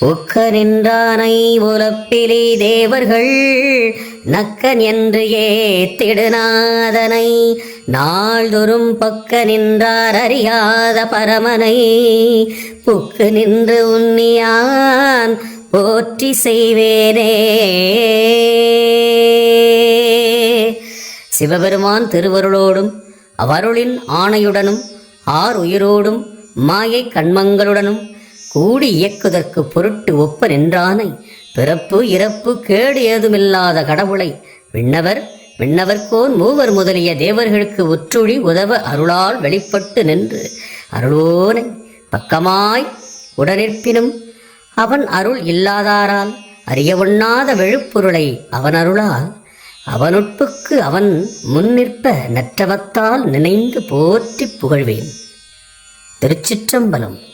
ஒக்க நின்றானை உலப்பிலி தேவர்கள் நக்கன் என்று ஏத்திடுநாதனை. நாள்தொறும் பக்க நின்றார் அறியாத பரமனை. புக்கு நின்று உன்னியான் போற்றி செய்வேனே. சிவபெருமான் திருவருளோடும் அவருளின் ஆணையுடனும் ஆர் உயிரோடும் மாயை கண்மங்களுடனும் கூடி இயக்குதற்கு பொருட்டு ஒப்ப நின்றானை. பிறப்பு இறப்பு கேடு ஏதுமில்லாத கடவுளை. விண்ணவர் விண்ணவர்கோன் மூவர் முதலிய தேவர்களுக்கு உற்றுழி உதவ அருளால் வெளிப்பட்டு நின்று. அருளோனை பக்கமாய் உடனிற்பினும் அவன் அருள் இல்லாதாரால் அறியவொண்ணாத வெழுப்பொருளை அவன் அருளால். அவனுட்புக்கு அவன் முன்னிற்ப நற்றவத்தால் நினைந்து போற்றிப் புகழ்வேன். திருச்சிற்றம்பலம்.